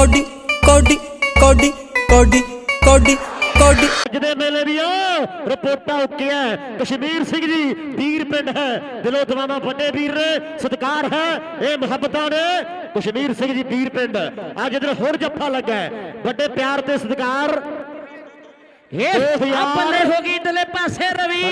Cody ਕੋਡੀ ਕੋਡੀ ਕੋਡੀ ਕੋਡੀ ਕੋਡੀ। ਅੱਜ ਦੇ ਮੇਲੇ ਦੀਆਂ ਰਿਪੋਰਟਾਂ ਉੱਕੀਆਂ ਕਸ਼ਮੀਰ ਸਿੰਘ ਜੀ ਵੀਰ ਪਿੰਡ ਹੈ। ਦਿਲੋਂ ਦਵਾਵਾ ਵੱਡੇ ਵੀਰ ਨੇ, ਸਤਿਕਾਰ ਹੈ। ਇਹ ਮੁਹੱਬਤਾਂ ਨੇ, ਕਸ਼ਮੀਰ ਸਿੰਘ ਜੀ ਵੀਰ ਪਿੰਡ। ਅੱਜ ਇਧਰ ਹੋਰ ਜੱਫਾ ਲੱਗਾ ਵੱਡੇ ਪਿਆਰ ਤੇ ਸਤਿਕਾਰ ਇਹ ਦੋ ਆ ਬੱਲੇ ਹੋ ਗਈ ਇਧਰਲੇ ਪਾਸੇ ਰਵੀ।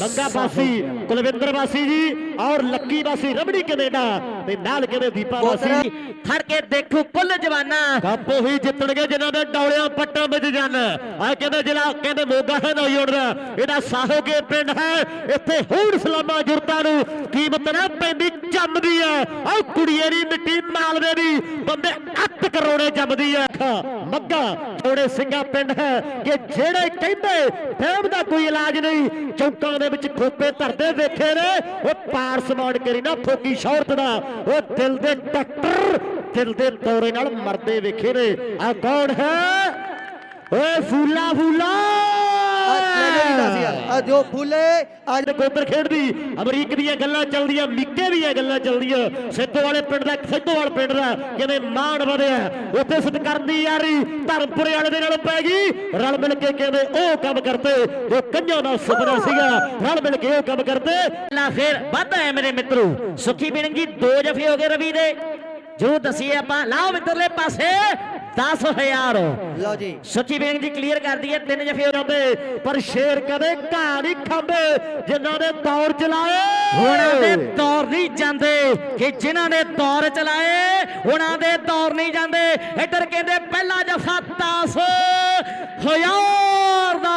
ਮੰਗਾ ਵਾਸੀ ਕੁਲਵਿੰਦਰ ਵਾਸੀ ਜੀ ਔਰ ਲੱਕੀ ਵਾਸੀ ਰਬੜੀ ਕੈਨੇਡਾ ਤੇ ਨਾਲ ਕਹਿੰਦੇ ਦੀਪਾ ਵਾਸੀ? ਖੜ ਕੇ ਦੇਖੋ ਕੁੱਲ ਜਵਾਨਾ। ਕੱਪ ਉਹੀ ਜਿੱਤਣਗੇ ਜਿਨ੍ਹਾਂ ਦੇ ਡੌਲਿਆਂ ਪੱਟਾਂ ਵਿੱਚ ਜਨ। ਆ ਕਹਿੰਦੇ ਜਿਹੜਾ ਕਹਿੰਦੇ ਮੋਗਾ ਹੈ ਨਾ ਜੁੜਦਾ ਇਹਦਾ ਸਾਹੋਗੇ ਪਿੰਡ ਹੈ। ਇੱਥੇ ਹੋਰ ਸਲਾਮਾ ਜੁਰਤਾਂ ਨੂੰ ਕੀਮਤ ਨਾ ਪੈਂਦੀ ਜੰਮਦੀ ਹੈ। ਆ ਕੁੜੀਏ ਦੀ ਮਿੱਟੀ ਮਾਲਵੇ ਦੀ। ਬੰਦੇ 8 ਕਰੋੜੇ ਜੰਮਦੀ ਹੈ ਮੱਗਾ ਥੋੜੇ ਸਿੰਘਾ ਪਿੰਡ ਹੈ। ਕਿ ਜਿਹੜੇ ਕਹਿੰਦੇ ਫਹਿਮ ਦਾ ਕੋਈ ਇਲਾਜ ਨਹੀਂ, ਚੌਕਾਂ ਦੇ ਵਿੱਚ ਖੋਪੇ ਧਰਦੇ ਵੇਖੇ ਨੇ, ਉਹ ਪਾਰ ਸਮਾਨ ਕਰੀ ਨਾ ਫੋਕੀ ਸ਼ੌਹਰਤ ਦਾ। ਉਹ ਦਿਲ ਦੇ ਡਾਕਟਰ, ਦਿਲ ਦੇ ਦੌਰੇ ਨਾਲ ਮਰਦੇ ਵੇਖੇ ਨੇ। ਆ ਕੌਣ ਹੈ? ਓਏ ਫੂਲਾ ਫੂਲਾ। ਆ ਜੋ ਫੁੱਲੇ ਅੱਜ ਤੇ ਖੇਡਦੀ। ਅਮਰੀਕ ਦੀਆਂ ਗੱਲਾਂ ਚੱਲਦੀਆਂ, ਮਿੱਕੇ ਦੀਆਂ ਗੱਲਾਂ ਚੱਲਦੀਆਂ। ਸਿੱਧੋ ਵਾਲੇ ਪਿੰਡ ਦਾ, ਸਿੱਧੋਵਾਲ ਪਿੰਡ ਦਾ ਕਿਵੇਂ ਮਾਣ ਵਧਿਆ। ਉੱਥੇ ਸਤਿਕਾਰ ਦੀ ਯਾਰੀ ਧਰਮਪੁਰੇ ਵਾਲੇ ਦੇ ਨਾਲ ਪੈ ਗਈ। ਰਲ ਮਿਲ ਕੇ ਕਹਿੰਦੇ ਉਹ ਕੰਮ ਕਰਤੇ ਜੋ ਕੰਨਾਂ ਦਾ ਸੁਪਨਾ ਸੀਗਾ। ਰਲ ਮਿਲ ਕੇ ਉਹ ਕੰਮ ਕਰਤੇ ਲਾ ਫੇਰ ਵਾਧਾ ਹੈ ਮੇਰੇ ਮਿੱਤਰੋ। ਸੁਖੀ ਬਿੰਗ ਜੀ ਦੋ ਜਫੇ ਹੋ ਗਏ ਰਵੀ ਦੇ। ਜੋ ਦਸੀਏ ਆਪਾਂ। ਲਾਓ ਮਿੱਤਰਲੇ ਪਾਸੇ। 10000 ਲਓ ਜੀ। ਸੁਖੀ ਬਿੰਗ ਜੀ ਕਲੀਅਰ ਕਰ ਦਈਏ ਤਿੰਨ ਜਫੇ ਹੋ ਜਾਂਦੇ ਪਰ ਸ਼ੇਰ ਕਦੇ ਘਾਹ ਨਹੀਂ ਖਾਂਦੇ ਜਿਨ੍ਹਾਂ ਨੇ ਦੌਰ ਚਲਾਏ। ਉਹਨਾਂ ਦੇ ਦੌਰ ਨਹੀਂ ਜਾਂਦੇ ਕਿ ਜਿਨ੍ਹਾਂ ਨੇ ਦੌਰ ਚਲਾਏ ਉਹਨਾਂ ਦੇ ਦੌਰ ਨਹੀਂ ਜਾਂਦੇ। ਇੱਧਰ ਕਹਿੰਦੇ ਪਹਿਲਾ ਜਫਾ 10 ਹਜ਼ਾਰ ਦਾ।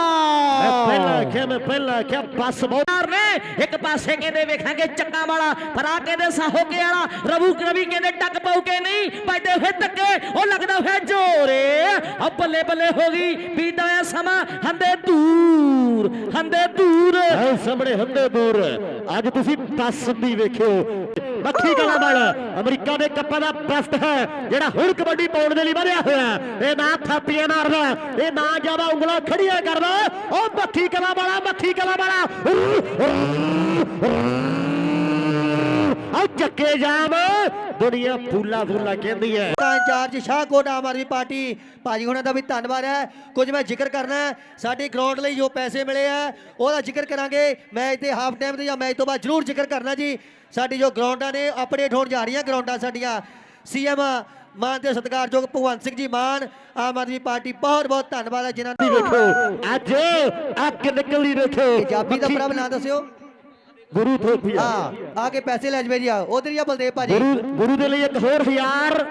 ਮੈਂ ਪਹਿਲਾਂ ਆਖਿਆ ਮੈਂ ਪਹਿਲਾਂ ਆਖਿਆ ਬੱਸ ਬਹੁਤ ਇੱਕ ਪਾਸੇ ਕਹਿੰਦੇ ਵੇਖਾਂਗੇ ਚੱਕਾਂ ਵਾਲਾ, ਪਰ ਆ ਕਹਿੰਦੇ ਸਾਹੋਕੇ ਵਾਲਾ, ਰਵੂ ਰਵੀ ਕਹਿੰਦੇ ਟੱਕ ਪਾਉ ਕੇ ਨਹੀਂ ਵੱਜਦੇ ਹੋਏ ਧੱਕੇ, ਉਹ ਲੱਗਦਾ ਹੋਇਆ ਜੋਰੇ। ਆ ਬੱਲੇ ਬੱਲੇ ਹੋ ਗਈ ਬੀਤਾ ਹੋਇਆ ਸਮਾਂ, ਹੰਦੇ ਦੂਰ ਹੰਦੇ ਦੂਰ। ਐ ਸਾਹਮਣੇ ਹੰਦੇ ਦੂਰ। ਅੱਜ ਤੁਸੀਂ ਬੱਸ ਦੀ ਵੇਖਿਓ ਮੱਖੀ ਕਲਾ ਵਾਲਾ ਅਮਰੀਕਾ ਦੇ ਕੱਪਾਂ ਦਾ ਬੈਸਟ ਹੈ, ਜਿਹੜਾ ਹੁਣ ਕਬੱਡੀ ਪਾਉਣ ਦੇ ਲਈ ਵਧਿਆ ਹੋਇਆ ਇਹ ਨਾ ਥਾਪੀਆਂ ਮਾਰਦਾ, ਇਹ ਨਾ ਜ਼ਿਆਦਾ ਉਂਗਲਾਂ ਖੜੀਆਂ ਕਰਦਾ। ਉਹ ਮੱਖੀ ਕਲਾ ਵਾਲਾ, ਮੱਖੀ ਕਲਾ ਵਾਲਾ। ਆ ਚੱਕੇ ਜਾਮ। ਦੁਨੀਆ ਫੂਲਾ ਫੂਲਾ ਕਹਿੰਦੀ ਹੈ। ਤਾਂ ਇੰਚਾਰਜ ਸ਼ਾਹਕੋਟ ਆਮ ਆਦਮੀ ਪਾਰਟੀ ਭਾਜੀ ਹੁਣਾਂ ਦਾ ਵੀ ਧੰਨਵਾਦ ਹੈ। ਕੁਝ ਮੈਂ ਜ਼ਿਕਰ ਕਰਨਾ ਸਾਡੀ ਗਰਾਊਂਡ ਲਈ ਜੋ ਪੈਸੇ ਮਿਲੇ ਆ ਉਹਦਾ ਜ਼ਿਕਰ ਕਰਾਂਗੇ। ਮੈਚ ਦੇ ਹਾਫ ਟਾਈਮ ਤੇ ਜਾਂ ਮੈਚ ਤੋਂ ਬਾਅਦ ਜ਼ਰੂਰ ਜ਼ਿਕਰ ਕਰਨਾ ਜੀ। ਸਾਡੀ ਜੋ ਗਰਾਊਂਡਾਂ ਨੇ ਅਪਡੇਟ ਹੋਣ ਜਾ ਰਹੀਆਂ ਗਰਾਊਂਡਾਂ ਸਾਡੀਆਂ। ਸੀਐਮ ਮਾਨ ਤੇ ਸਤਿਕਾਰਯੋਗ ਭਗਵੰਤ ਸਿੰਘ ਜੀ ਮਾਨ ਆਮ ਆਦਮੀ ਪਾਰਟੀ ਬਹੁਤ ਬਹੁਤ ਧੰਨਵਾਦ ਹੈ ਜਿਨ੍ਹਾਂ ਦੀ ਨੇ ਵੇਖੋ ਅੱਜ ਅੱਗ ਨਿਕਲਦੀ ਵੇਖੋ। ਪੰਜਾਬੀ ਦਾ ਪ੍ਰਭ ਨਾਂ ਦੱਸਿਓ। ਗੁਰੂ ਥੋਪੀਆ ਹਾਂ ਆ ਕੇ ਪੈਸੇ ਲੈ ਜਵੇ ਜੀ ਆ। ਉਧਰ ਹੀ ਆ ਬਲਦੇਵ ਭਾਜੀ। ਗੁਰੂ ਗੁਰੂ ਦੇ ਲਈ ਇੱਕ ਹੋਰ ਹਜ਼ਾਰ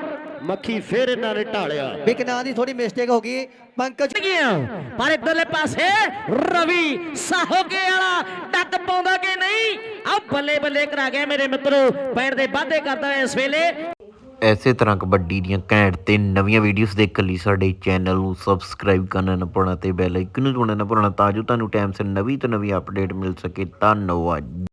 ਮੱਖੀ ਫੇਰ ਇਹਨਾਂ ਨੇ ਢਾਲਿਆ ਬਿਕ ਨਾਂ ਦੀ ਥੋੜੀ ਮਿਸਟੇਕ ਹੋ ਗਈ। ਪੰਕਜ ਗਿਆ ਪਰ ਇਧਰਲੇ ਪਾਸੇ ਰਵੀ ਸਾਹੋਕੇ ਵਾਲਾ ਟੱਕ ਪਾਉਂਦਾ ਕਿ ਨਹੀਂ? ਆ ਬੱਲੇ ਬੱਲੇ ਕਰਾ ਗਿਆ ਮੇਰੇ ਮਿੱਤਰੋ। ਪੈਰ ਦੇ ਵਾਧੇ ਕਰਦਾ ਇਸ ਵੇਲੇ। ਐਸੇ ਤਰ੍ਹਾਂ ਕਬੱਡੀ ਦੀਆਂ ਘੈਂਟ ਤੇ ਨਵੀਆਂ ਵੀਡੀਓਜ਼ ਦੇਖਣ ਲਈ ਸਾਡੇ ਚੈਨਲ ਨੂੰ ਸਬਸਕ੍ਰਾਈਬ ਕਰਨਾ ਨਾ ਭੁੱਲਣਾ ਤੇ ਬੈਲ ਆਈਕਨ ਨੂੰ ਦਬਾਉਣਾ ਨਾ ਭੁੱਲਣਾ ਤਾਂ ਜੋ ਤੁਹਾਨੂੰ ਟਾਈਮ ਸਿਰ ਨਵੀਂ ਤੋਂ ਨਵੀਂ ਅਪਡੇਟ ਮਿਲ ਸਕੇ। ਧੰਨਵਾਦ।